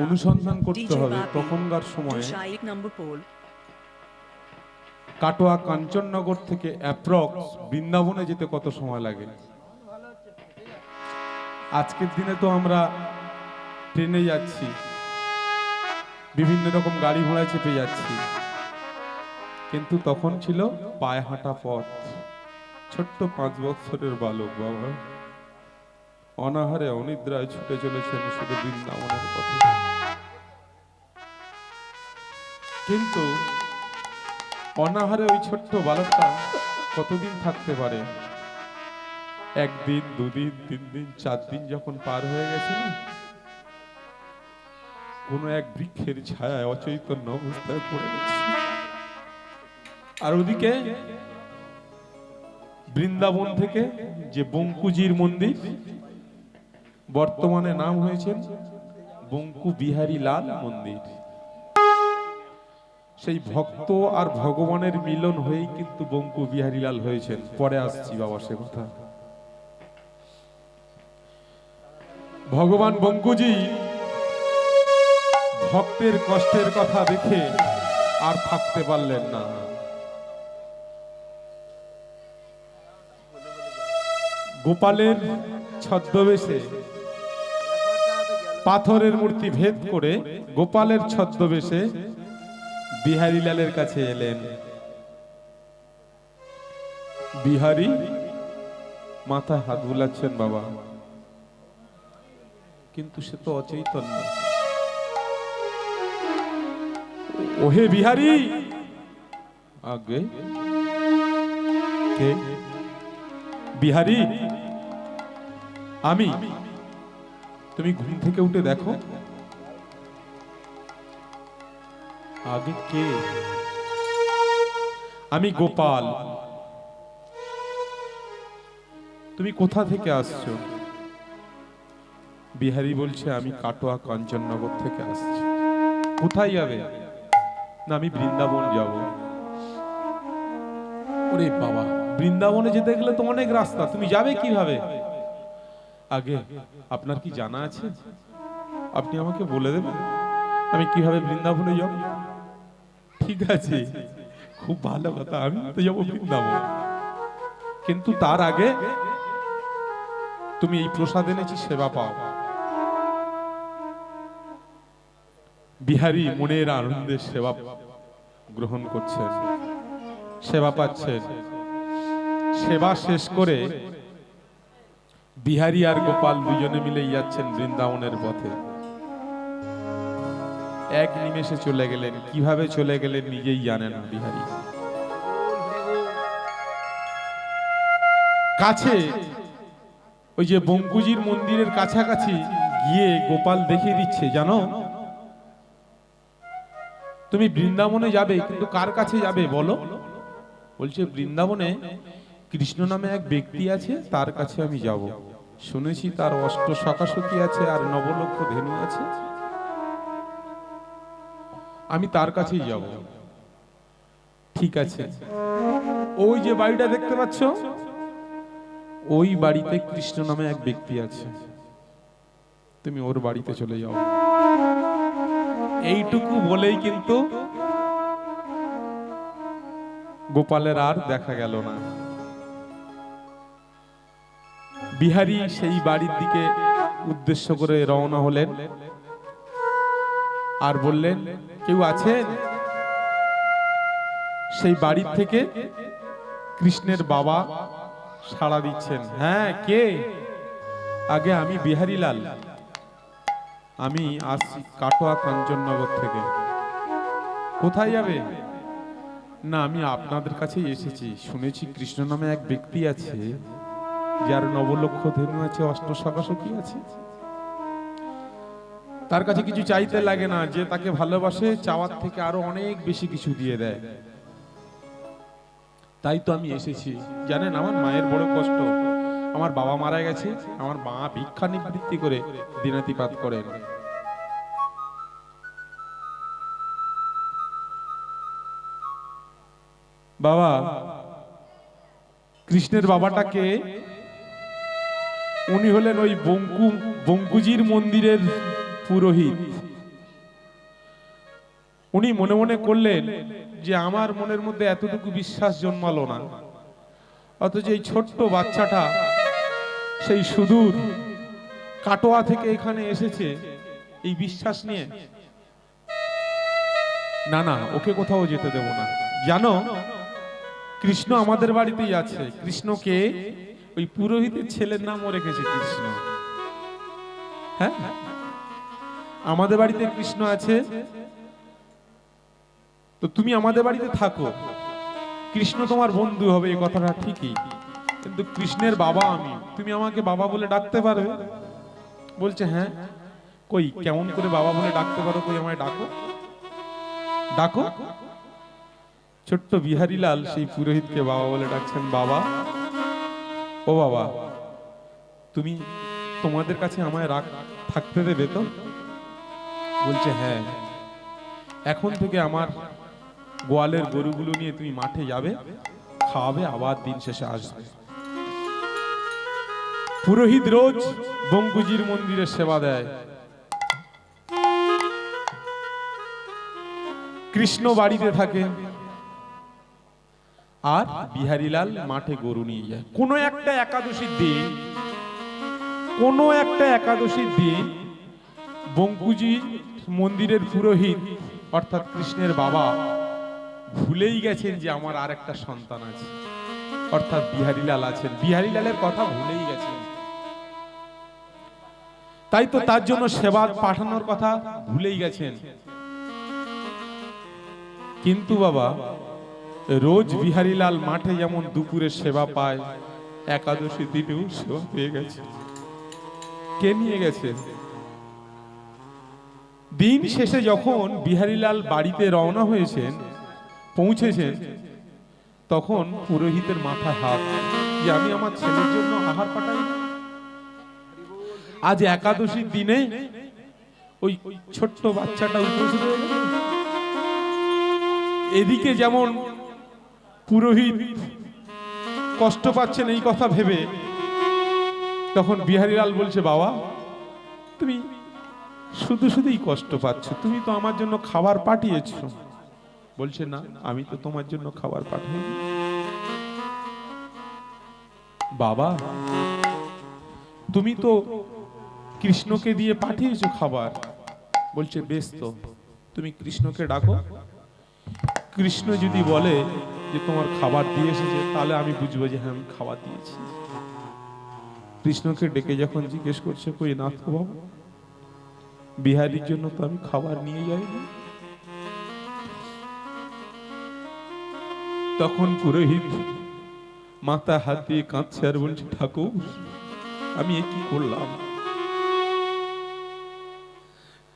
অনুসন্ধান করতে হবে তখনকার সময়ে কাটোয়া কাঞ্চননগর থেকে অ্যাপ্রক্স বৃন্দাবনে যেতে কত সময় লাগে? আজকের দিনে তো আমরা ট্রেনে যাচ্ছি। বিভিন্ন রকম গাড়ি ঘোড়ায় চেপে যাচ্ছি। কিন্তু তখন ছিল পায়ে হাঁটা পথ। ছোট্ট পাঁচ বছরের বালক বাবা। অনাহারে অনিদ্রায় ছুটে চলেছেন শুধু বৃন্দাবনের পথে। কিন্তু অনাহারে ওই ছোট্ট বালকটা কতদিন থাকতে পারে? একদিন, দুদিন তিন দিন চার দিন যখন পার হয়ে গেছে না কোনো এক বৃক্ষের ছায়ায় অচৈতন্য অবস্থায় পড়ে গেছে। আর ওদিকে বৃন্দাবন থেকে যে বঙ্কুজির মন্দির বর্তমানে নাম হয়েছে বঙ্কু বিহারী লাল মন্দির। সেই ভক্ত আর ভগবানের মিলন হয়েই কিন্তু বঙ্কু বিহারীলাল হয়েছেন। পরে আসছি বাবা সে কথা। ভগবান বঙ্কুজি, ভক্তের কষ্টের কথা দেখে আর থাকতে পারলেন না। গোপালের ছদ্মবেশে পাথরের মূর্তি ভেদ করে গোপালের ছদ্মবেশে বিহারীলালের কাছে এলেন। বিহারি, মাথা হাত বুলাচ্ছেন বাবা। কিন্তু সে তো অচৈতন্য। ওহে বিহারি! আগে কে? বিহারি, আমি। তুমি ঘুম থেকে উঠে দেখো। আগে কে? আমি গোপাল। তুমি কোথা থেকে আসছো? বিহারি বলছে, আমি কাটোয়া কাঞ্চননগর থেকে আসছি। কোথায় যাবে? না, আমি বৃন্দাবন যাব। ওরে বাবা, বৃন্দাবনে যেতে গেলে তো অনেক রাস্তা। তুমি যাবে কীভাবে? আগে আপনার কি জানা আছে? আপনি আমাকে বলে দেবেন? আমি কীভাবে বৃন্দাবনে যাব? ঠিক আছে, খুব ভালো কথা, আমি তো যাব বৃন্দাবন। কিন্তু তার আগে তুমি এই প্রসাদ এনেছি, সেবা পাও। বিহারি মনের আনন্দের সেবা গ্রহণ করছেন, সেবা পাচ্ছেন। সেবা শেষ করে বিহারি আর গোপাল দুজনে মিলে যাচ্ছেন বৃন্দাবনের পথে। এক নিমেষে চলে গেলেন। কীভাবে চলে গেলেন নিজেই জানেন বিহারি। কাছে ওই যে বঙ্কুজির মন্দিরের কাছাকাছি গিয়ে গোপাল দেখিয়ে দিচ্ছে, জানো? তুমি বৃন্দাবনে যাবে, কিন্তু কার কাছে যাবে বলো? বলছে, বৃন্দাবনে কৃষ্ণ নামে এক ব্যক্তি আছে, তার কাছে আমি যাব। শুনেছি তার অষ্ট সখী আছে আর নবলক্ষ ধেনু আছে। আমি তার কাছেই যাব। ঠিক আছে। ওই যে বাড়িটা দেখতে পাচ্ছ, ওই বাড়িতে কৃষ্ণ নামে এক ব্যক্তি আছে। তুমি ওর বাড়িতে চলে যাও। এইটুকু বলেই কিন্তু গোপালের আর দেখা গেল না। বিহারি সেই বাড়ির দিকে উদ্দেশ্য করে রওনা হলেন। আর বললেন, কেউ আছেন? সেই বাড়ির থেকে কৃষ্ণের বাবা সাড়া দিচ্ছেন হ্যাঁ কে? আগে আমি বিহারি লাল আমি আসছি কাটোয়া কাঞ্চননগর থেকে। কোথায় যাবে? না, আমি আপনাদের কাছেই এসেছি। শুনেছি কৃষ্ণ নামে এক ব্যক্তি আছে। যার নবলক্ষ ধেনু আছে, অষ্ট সখী আছে। তার কাছে কিছু চাইতে লাগে না, যে তাকে ভালোবাসে, চাওয়ার থেকে আরও অনেক বেশি কিছু দিয়ে দেয়। তাই তো আমি এসেছি। জানেন, আমার মায়ের বড় কষ্ট। আমার বাবা মারা গেছে, আমার মা ভিক্ষা নিবৃত্তি করে দিনাতিপাত করেন। বাবা, কৃষ্ণের বাবাটাকে উনি হলেন ওই বঙ্কু, বঙ্কুজির মন্দিরের পুরোহিত। উনি মনে মনে করলেন যে আমার মনের মধ্যে এতটুকু বিশ্বাস জন্মালো না। অথচ এই ছোট্ট বাচ্চাটা সেই সুদূর কাটোয়া থেকে এখানে এসেছে এই বিশ্বাস নিয়ে। না না, ওকে কোথাও যেতে দেব না। জানো, কৃষ্ণ আমাদের বাড়িতেই আছে। কৃষ্ণকে ওই পুরোহিতের ছেলের নামও রেখেছে কৃষ্ণ। হ্যাঁ? আমাদের বাড়িতে কৃষ্ণ আছে। তো তুমি আমাদের বাড়িতে থাকো। কৃষ্ণ তোমার বন্ধু হবে এই কথাটা ঠিকই। কিন্তু কৃষ্ণের বাবা আমি। তুমি আমাকে বাবা বলে ডাকতে পারবে বলছে হ্যাঁ। কই, কেমন করে বাবা বলে ডাকতে পারো? কই, আমায় ডাকো। ডাকো? ছোট্ট বিহারী লাল সেই পুরোহিতকে বাবা বলে ডাকছেন বাবা। ও বাবা, তুমি তোমাদের কাছে আমায় রাখ থাকতে দেবে তো? বলছে হ্যাঁ। এখন থেকে আমার গোয়ালের গরুগুলো নিয়ে তুমি মাঠে যাবে, খাওয়াবে, আবার দিন শেষে আসবে। পুরোহিত রোজ বঙ্কুজির মন্দিরে সেবা দেয়। কৃষ্ণ বাড়িতে থাকে আর বিহারীলাল মাঠে গরু নিয়ে যায়। কোনো একটা একাদশীর দিন, কোনো একটা একাদশীর দিন বঙ্কুজি মন্দিরের পুরোহিত, অর্থাৎ কৃষ্ণের বাবা, ভুলেই গেছেন যে আমার আর একটা সন্তান আছে। অর্থাৎ বিহারীলাল আছেন। বিহারীলালের কথা ভুলেই গেছেন। তাই তো তার জন্য সেবা পাঠানোর কথা ভুলেই গেছেন। কিন্তু বাবা রোজ বিহারীলাল মাঠে যেমন দুপুরে সেবা পায়, একাদশী দিনেও সেবা পেয়ে গেছে। কে নিয়ে গেছে? দিন শেষে যখন বিহারীলাল বাড়িতে রওনা হয়েছেন, পৌঁছেছেন, তখন পুরোহিতের মাথায় হাত যে আমি আমার ছেলের জন্য আহার পাঠাই। আজ একাদশীর দিনে ওই ছোট্ট বাচ্চাটা উপস্থিত এদিকে যেমন পুরোহিত কষ্ট পাচ্ছেন এই কথা ভেবে, তখন বিহারীলাল বলছে, বাবা, তুমি শুধু শুধুই কষ্ট পাচ্ছ, তুমি তো আমার জন্য খাবার পাঠিয়েছো। বলছে, না, আমি তো তোমার জন্য খাবার পাঠাই বাবা, তুমি তো কৃষ্ণকে দিয়ে পাঠিয়েছো খাবার। বলছে, বেশ তো, তুমি কৃষ্ণকে ডাকো। কৃষ্ণ যদি বলে যে তোমার খাবার দিয়ে এসেছে, তাহলে আমি বুঝব যে হ্যাঁ আমি খাবার দিয়েছি। কৃষ্ণকে ডেকে যখন জিজ্ঞেস করছে, কই নাথ বাবু, বিহারির জন্য তো আমি খাবার নিয়ে যাইনি? তখন পুরোহিত মাথা হাত কাঁদছে আর বলছে, ঠাকুর, আমি কি করলাম?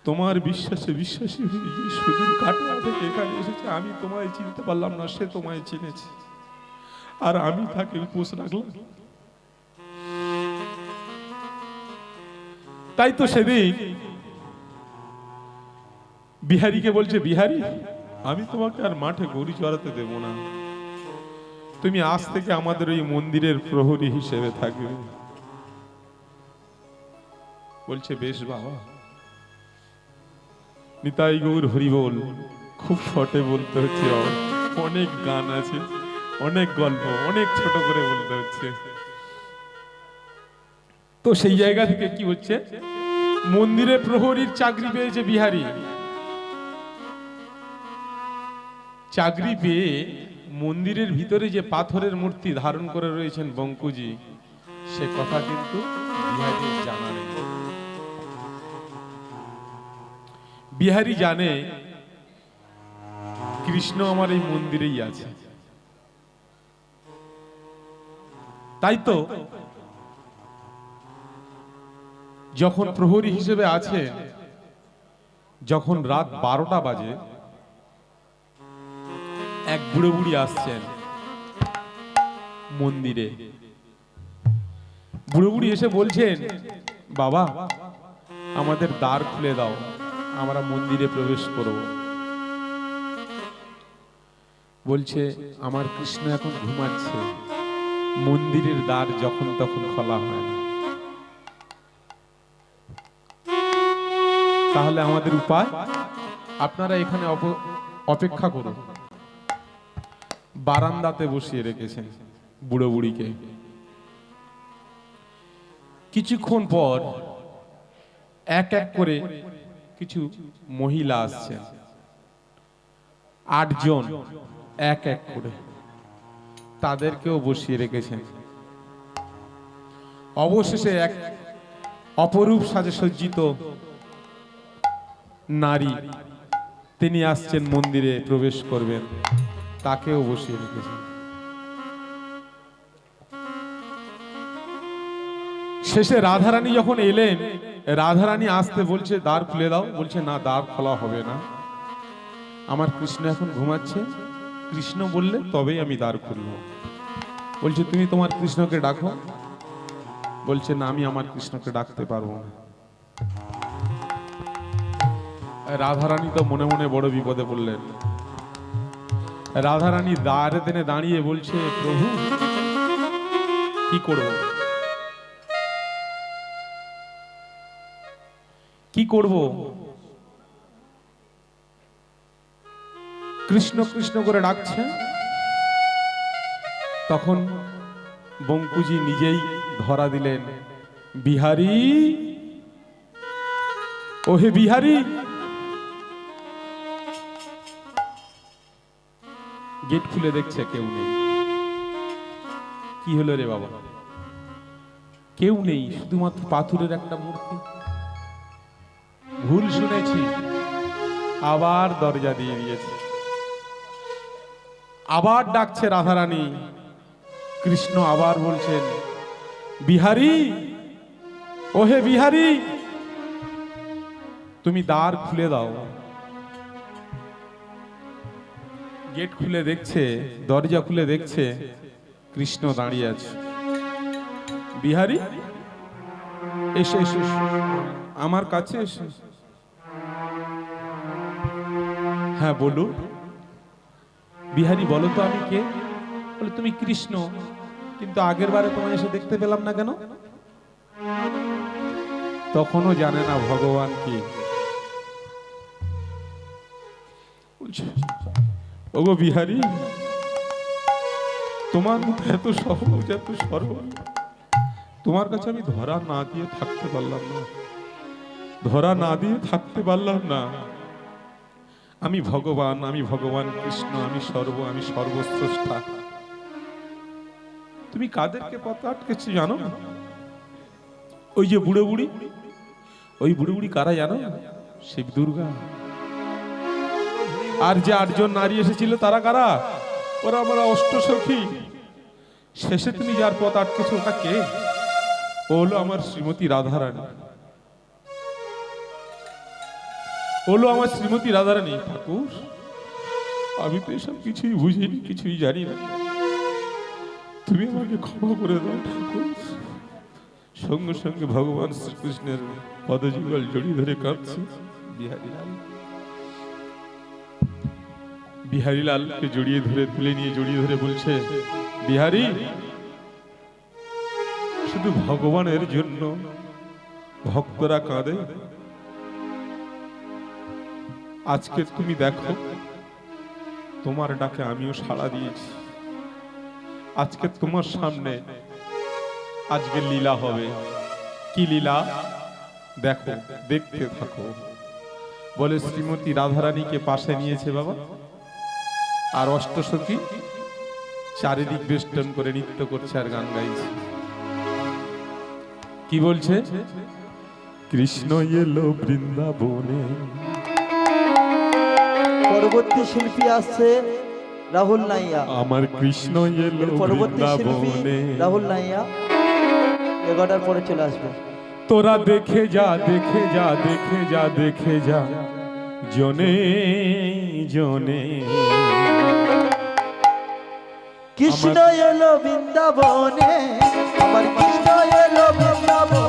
তোমার বিশ্বাসে বিশ্বাসী হয়ে যে সুদূর কাটা থেকে এখানে এসেছে, আমি তোমায় চিনতে পারলাম না, সে তোমায় চিনেছে। আর আমি তাকে উপোস রাখলাম। তাই তো সেদিন বিহারীকে বলছে, বিহারী, আমি তোমাকে আর মাঠে গরু চড়াতে দেব না। তুমি আজ থেকে আমাদের ওই মন্দিরের প্রহরী হিসেবে থাকবে। বলছে, বেশ বাবা নিতাই গৌর হরিবোল, খুব শর্টে বলতে হচ্ছে অনেক গান আছে, অনেক গল্প, অনেক ছোট করে বলতে হচ্ছে। তো সেই জায়গা থেকে কি হচ্ছে? মন্দিরে প্রহরীর চাকরি পেয়েছে বিহারী। চাকরি পেয়ে মন্দিরের ভিতরে যে পাথরের মূর্তি ধারণ করে রয়েছেন বঙ্কুজি, সে কথা কিন্তু বিহারি জানা বিহারী জানে, কৃষ্ণ আমার এই মন্দিরেই আছে। তাই তো, যখন প্রহরী হিসেবে আছে, যখন রাত বারোটা বাজে, এক বুড়ো বুড়ি আসছেন মন্দিরে। বুড়ো বুড়ি এসে বলছেন, বাবা, আমাদের দ্বার খুলে দাও। আমরা মন্দিরে প্রবেশ করব। বলছে, আমার কৃষ্ণ এখন ঘুমাচ্ছে। মন্দিরের দ্বার যখন তখন খোলা হয় না। তাহলে আমাদের উপায়? আপনারা এখানে অপেক্ষা করুন। বারান্দাতে বসিয়ে রেখেছেন বুড়ো বুড়িকে। কিছুক্ষণ পর এক এক করে কিছু মহিলা আসছেন। আটজন এক এক করে। তাদেরকেও বসিয়ে রেখেছেন। অবশেষে এক অপরূপ সাজে সজ্জিত নারী, তিনি আসছেন মন্দিরে প্রবেশ করবেন। তাকেও বসিয়ে রেখেছেন। শেষে রাধারানী যখন এলেন রাধারানী আসতে বলছে, দ্বার খুলে দাও। বলছে, না, দ্বার খোলা হবে না। আমার কৃষ্ণ এখন ঘুমাচ্ছে। কৃষ্ণ বললে, তবেই আমি দ্বার খুলব। বলছে, তুমি তোমার কৃষ্ণকে ডাকো। বলছে, না, আমি আমার কৃষ্ণকে ডাকতে পারব না। রাধারানী তো মনে মনে বড় বিপদে পড়লেন। রাধারানী দ্বারে দেনে দাঁড়িয়ে বলছে, প্রভু, কি করব? কি করব? কৃষ্ণ কৃষ্ণ করে ডাকছে। তখন বঙ্কুজি নিজেই ধরা দিলেন, বিহারী, ওহে বিহারী! গেট খুলে দেখছে কেউ নেই। কি হলো রে বাবা? কেউ নেই, শুধুমাত্র পাথরের একটা মূর্তি। ভুল শুনেছি। আবার দরজা দিয়ে দিয়েছে। আবার ডাকছে রাধারানী। কৃষ্ণ আবার বলছেন, বিহারী, ওহে বিহারী, তুমি দ্বার খুলে দাও। গেট খুলে দেখছে, দরজা খুলে দেখছে, কৃষ্ণ দাঁড়িয়ে আছে। বিহারী, এসে এসে। আমার কাছে এসে। হ্যাঁ বলুন। বিহারী বলো তো আমি কে? বলে তুমি কৃষ্ণ। কিন্তু আগের বারে তোমায় এসে দেখতে পেলাম না কেন? তখনও জানে না ভগবান কি। ওগো বিহারী তোমার মতো এত সহজ এত সরল। তোমার কাছে আমি ধরা না দিয়ে থাকতে পারলাম না। ধরা না দিয়ে থাকতে পারলাম না। আমি ভগবান আমি ভগবান কৃষ্ণ, আমি সর্ব, আমি সর্বশ্রেষ্ঠা। তুমি কাদেরকে পথ আটকেছি জানো? ওই যে বুড়ো বুড়ি, ওই বুড়ো বুড়ি কারা জানো? শিব দুর্গা। আর যে আটজন নারী এসেছিল, তারা কারা? ওরা আমরা অষ্ট সখী শেষে তুমি যার পথ আটকেছো, ওটা কে? ও হলো আমার শ্রীমতী রাধারানী। হলো আমার শ্রীমতী রাধারানী। ঠাকুর, আমি তো এসব কিছুই বুঝিনি, কিছুই জানি না। তুমি আমাকে ক্ষমা করে দাও, ঠাকুর। সঙ্গে সঙ্গে ভগবান শ্রীকৃষ্ণের পদযুগল জড়িয়ে ধরে কাঁদছে। বিহারী লাল বিহারী লালকে জড়িয়ে ধরে তুলে নিয়ে জড়িয়ে ধরে বলছে, বিহারী, শুধু ভগবানের জন্য ভক্তরা কাঁদে? আজকে তুমি দেখো, তোমার ডাকে আমিও সাড়া দিয়েছি। আজকে তোমার সামনে আজকে লীলা হবে। কি লীলা? দেখো, দেখতে থাকো। বলে শ্রীমতী রাধারানীকে পাশে নিয়েছে বাবা। আর অষ্টসখী চারিদিক বেষ্টন করে নৃত্য করছে আর গান গাইছে। কি বলছে? কৃষ্ণ এলো বৃন্দাবনে। পরবর্তী শিল্পী আসছে রাহুল নাইয়া। আমার কৃষ্ণ এলো পরবর্তী শিল্পী রাহুল নাইয়া এগারোটার পরে চলে আসবে। তোরা দেখে যা দেখে যা দেখে যা দেখে যা। জনে জনে। কৃষ্ণ এলো বৃন্দাবনে আমার কৃষ্ণ এলো বৃন্দাবনে।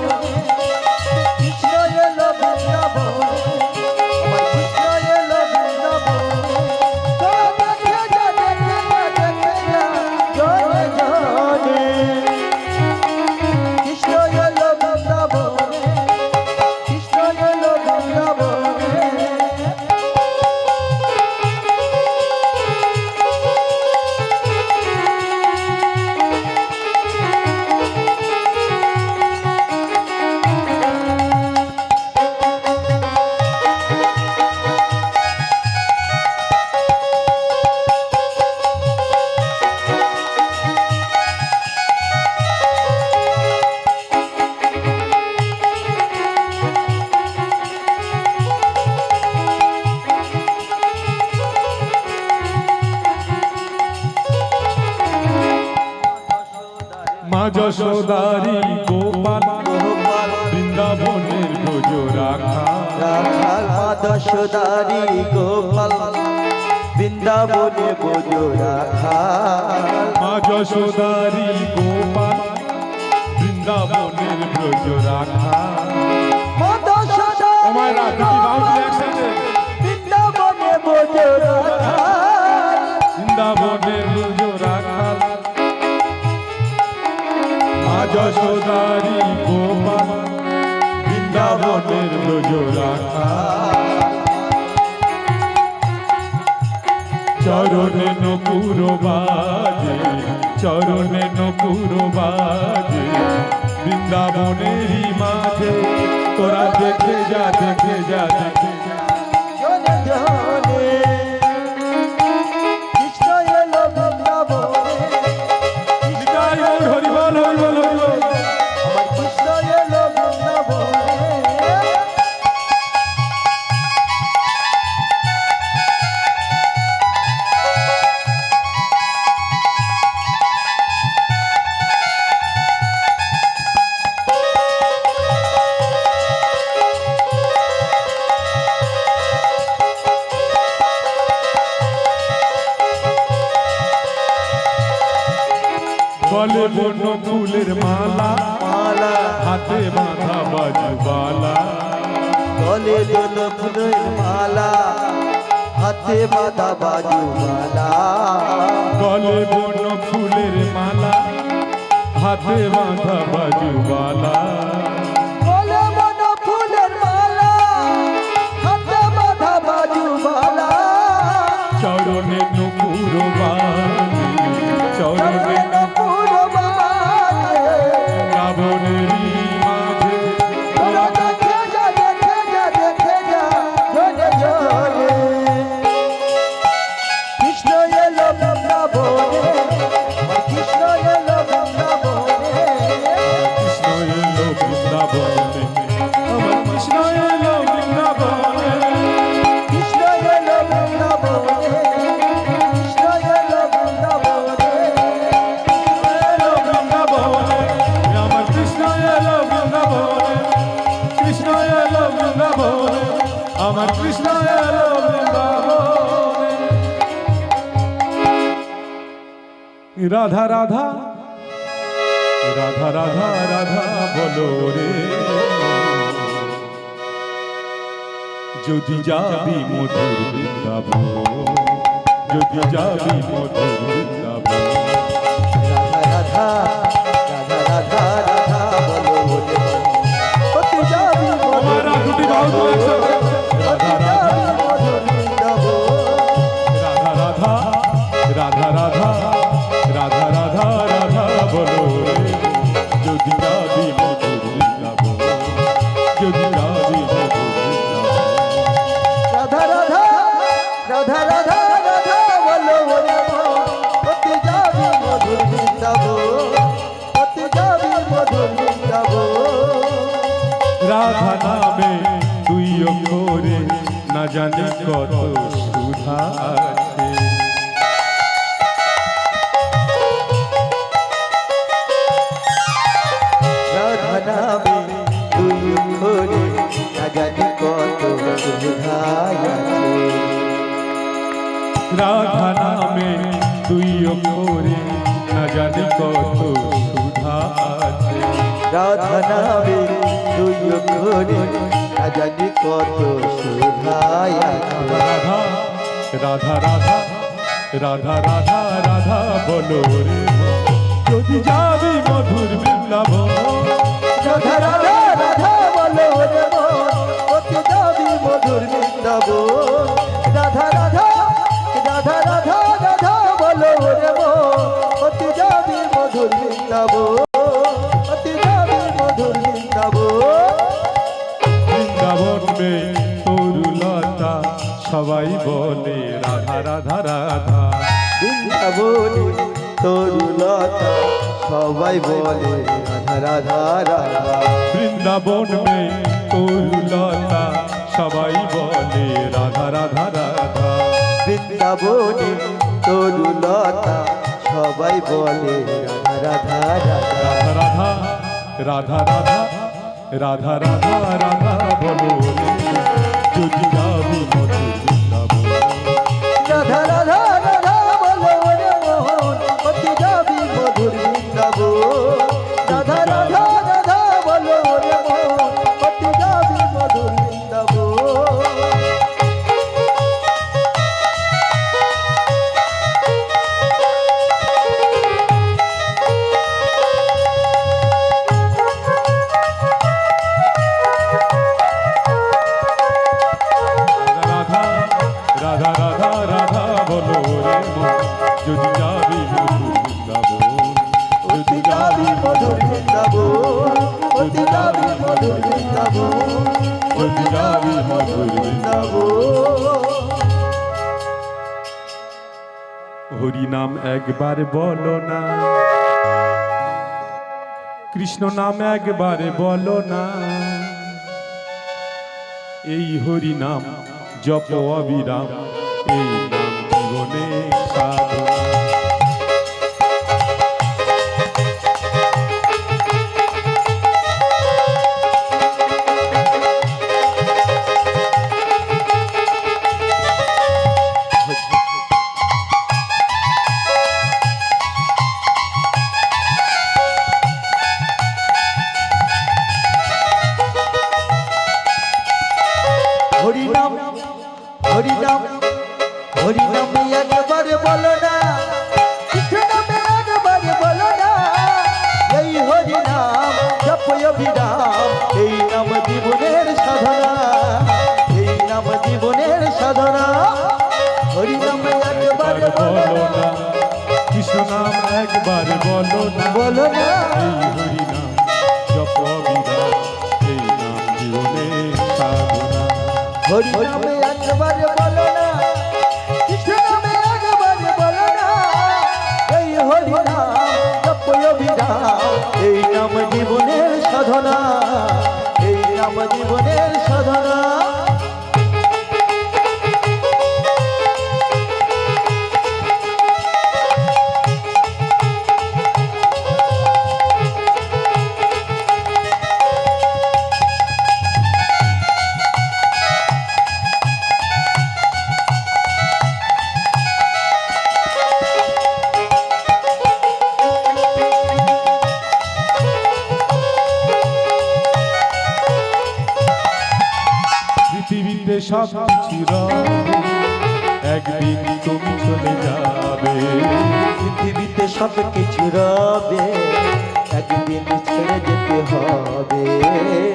বাজে চরণে নকুর বাজে। বৃন্দাবনেরই মাঝে তোরা দেখে যা দেখে যা দেখে বলে বন্য ফুলের মালা। মালা। হাতে বাঁধা বাজুবালা গলে দোল ফুলের মালা। হাতে বাঁধা বাজু মালা গলে বন্য ফুলের মালা। হাতে বাঁধা বাজুবালা যাবি মধুর বৃন্দাবন যদি যাবি মধুর বৃন্দাবন। রাধা রাধা রাধা রাধা বলো যাবি আমার কত সুধা আছে রাধানামে তুই ঘরে জানি কত সুধা আছে রাধানামে তুই ঘরে না জানি কত সুধা আছে রাধানামে তুই ঘরে জানি কত সুধায় রাধা রাধা রাধা রাধা রাধা রাধা বলো রে যদি যাবি মধুর বৃন্দাবন। রাধা রাধা রাধা বলো রে কত যাবি মধুর বৃন্দাবন। রাধা রাধা রাধা রাধা রাধা বলো রে কত যাবি মধুর বৃন্দাবন। সবাই বলে রাধা রাধা রাধা। বৃন্দাবনী তরুলতা সবাই বলে রাধা রাধা রাধা। বৃন্দাবন মে তরুলতা সবাই বলে রাধা রাধা রাধা। বৃন্দাবনী তরুলতা সবাই বলে রাধা রাধা। রাধা রাধা রাধা রাধা রাধা রাধা রাধা বলো। একবার বলো না। কৃষ্ণ নাম একবার বলো না। এই হরি নাম জপ অবিরাম এই হরি নামে একবার বলো না। কৃষ্ণ নামে একবার বলো না। এই হরি নাম এই নাম জীবনের সাধনা, এই নাম জীবনের যাবে। পৃথিবীতে সব কিছু রবে একদিন ছেড়ে যেতে হবে।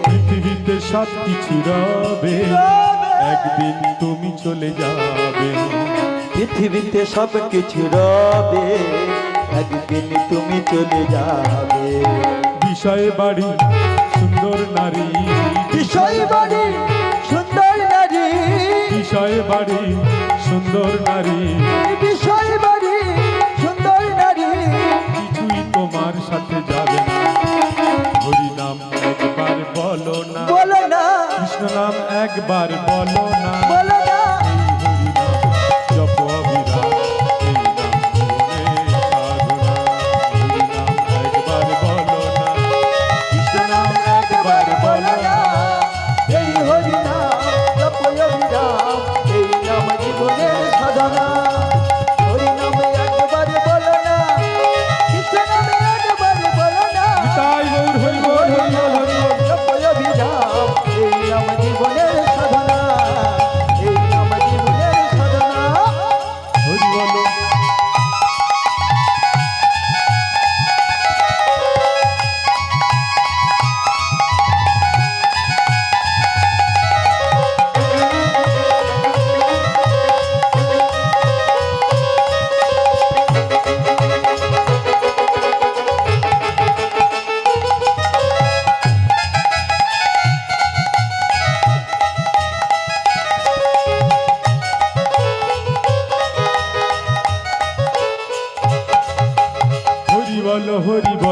পৃথিবীতে সব কিছু রবে একদিন তুমি চলে যাবে। পৃথিবীতে সব কিছু রবে একদিন তুমি চলে যাবে। বিষয় বাড়ি সুন্দর নারী। বিষয় বাড়ি সুন্দর নারী। বিষয় বাড়ি সুন্দর নারী। যাবে না হরি নাম একবার বলো না বলো না কৃষ্ণ নাম একবার বলো না বলো না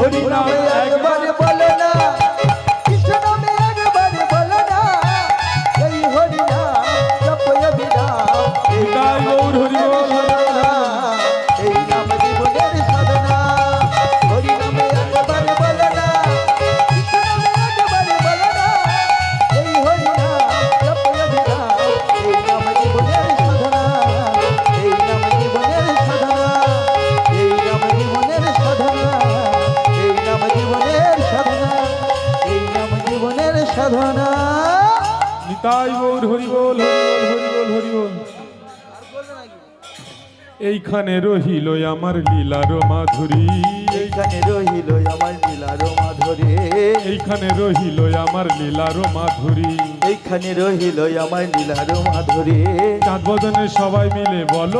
થોડી નાળે এইখানে রহিল আমার লীলার মাধুরী। এইখানে রহিল আমার লীলার মাধুরী। এইখানে রহিল আমার লীলার মাধুরী। এইখানে রহিল আমার লীলার মাধুরী। চাঁদ বদনে সবাই মিলে বলো।